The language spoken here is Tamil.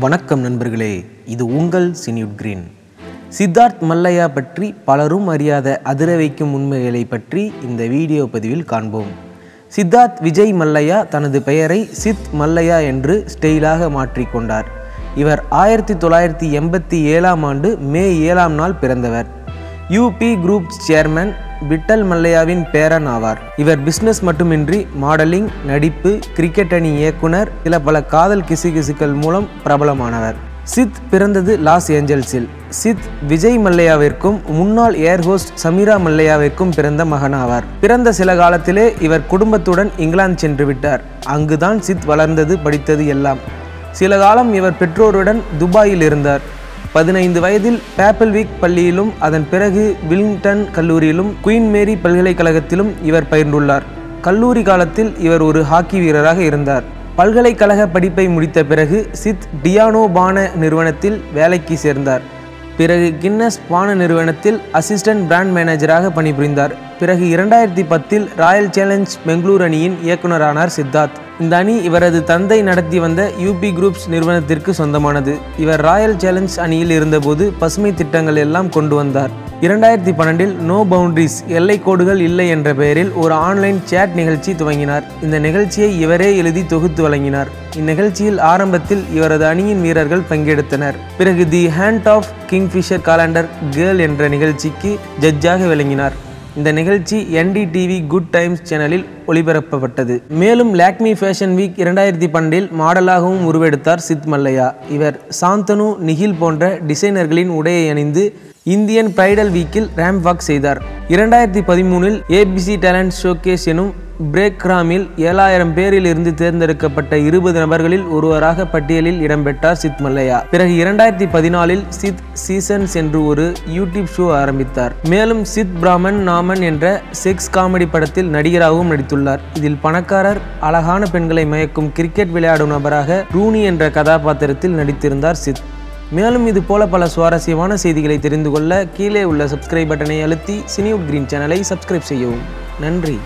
வணக்கம் நண்பர்களே இது உங்கள் சினியுட் கிரீன். சித்தார்த் மல்லையா பற்றி பலரும் அறியாத அதிர வைக்கும் உண்மைகளை பற்றி இந்த வீடியோ பதிவில் காண்போம். சித்தார்த் விஜய் மல்லையா தனது பெயரை சித் மல்லையா என்று ஸ்டெயிலாக மாற்றிக்கொண்டார். இவர் ஆயிரத்தி தொள்ளாயிரத்தி எண்பத்தி ஏழாம் ஆண்டு மே ஏழாம் நாள் பிறந்தவர். யூபி குரூப் சேர்மன் விட்டல் மல்லையாவின் பேரன் ஆவார். இவர் பிசினஸ் மட்டுமின்றி மாடலிங் நடிப்பு கிரிக்கெட் அணி இயக்குனர் சில பல காதல் கிசுகிசுக்கள் மூலம் பிரபலமானவர். சித் பிறந்தது லாஸ் ஏஞ்சல்ஸில் சித் விஜய் மல்லையாவிற்கும் முன்னாள் ஏர் ஹோஸ்ட் சமீரா மல்லையாவிற்கும் பிறந்த மகனாவார் பிறந்த சில காலத்திலே இவர் குடும்பத்துடன் இங்கிலாந்து சென்று விட்டார். அங்குதான் சித் வளர்ந்தது படித்தது எல்லாம். சில காலம் இவர் பெற்றோருடன் துபாயில் இருந்தார். பதினைந்து வயதில் பேப்பிள்விக் பள்ளியிலும் அதன் பிறகு வில்லிங்டன் கல்லூரியிலும் குயின் மேரி பல்கலைக்கழகத்திலும் இவர் பயின்றுள்ளார். கல்லூரி காலத்தில் இவர் ஒரு ஹாக்கி வீரராக இருந்தார். பல்கலைக்கழக படிப்பை முடித்த பிறகு சித் டியானோ பான நிறுவனத்தில் வேலைக்கு சேர்ந்தார். பிறகு கின்னஸ் பான நிறுவனத்தில் அசிஸ்டன்ட் பிராண்ட் மேனேஜராக பணிபுரிந்தார். பிறகு இரண்டாயிரத்தி பத்தில் ராயல் சேலஞ்ச் பெங்களூர் அணியின் இயக்குனரானார் சித்தார்த். இந்த அணி இவரது தந்தை நடத்தி வந்த யூபி குரூப்ஸ் நிறுவனத்திற்கு சொந்தமானது. இவர் ராயல் சேலஞ்ச் அணியில் இருந்தபோது பசுமை திட்டங்கள் எல்லாம் கொண்டு வந்தார். இரண்டாயிரத்தி பன்னெண்டில் நோ பவுண்டரிஸ் எல்லை கோடுகள் இல்லை என்ற பெயரில் ஒரு ஆன்லைன் சேட் நிகழ்ச்சி துவங்கினார். இந்த நிகழ்ச்சியை இவரே எழுதி தொகுத்து வழங்கினார். இந்நிகழ்ச்சியில் ஆரம்பத்தில் இவரது அணியின் வீரர்கள் பங்கெடுத்தனர். பிறகு the hand of Kingfisher calendar girl என்ற நிகழ்ச்சிக்கு ஜட்ஜாக விளங்கினார். இந்த நிகழ்ச்சி என்டிடிவி குட் டைம்ஸ் சேனலில் ஒளிபரப்பப்பட்டது. மேலும் லாக்மி ஃபேஷன் வீக் இரண்டாயிரத்தி பன்னெண்டில் மாடலாகவும் உருவெடுத்தார் சித் மல்லையா. இவர் சாந்தனு நிகில் போன்ற டிசைனர்களின் உடையை அணிந்து இந்தியன் பிரைடல் வீக்கில் ரேம்ப் வாக் செய்தார். இரண்டாயிரத்தி பதிமூணில் ஏபிசி டேலண்ட் ஷோகேஸ் எனும் பிரேக்ராமில் ஏழாயிரம் பேரில் இருந்து தேர்ந்தெடுக்கப்பட்ட இருபது நபர்களில் ஒருவராக பட்டியலில் இடம்பெற்றார் சித் மல்லையா. பிறகு இரண்டாயிரத்தி பதினாலில் சித் சீசன்ஸ் என்று ஒரு யூடியூப் ஷோ ஆரம்பித்தார். மேலும் சித் பிராமன் நாமன் என்ற செக்ஸ் காமெடி படத்தில் நடிகராகவும் நடித்துள்ளார். இதில் பணக்காரர் அழகான பெண்களை மயக்கும் கிரிக்கெட் விளையாடும் நபராக ரூனி என்ற கதாபாத்திரத்தில் நடித்திருந்தார் சித். மேலும் இது போல பல சுவாரஸ்யமான செய்திகளை தெரிந்து கொள்ள கீழே உள்ள சப்ஸ்கிரைப் பட்டனை அழுத்தி சினியூட் கிரீன் சேனலை சப்ஸ்கிரைப் செய்யவும். நன்றி.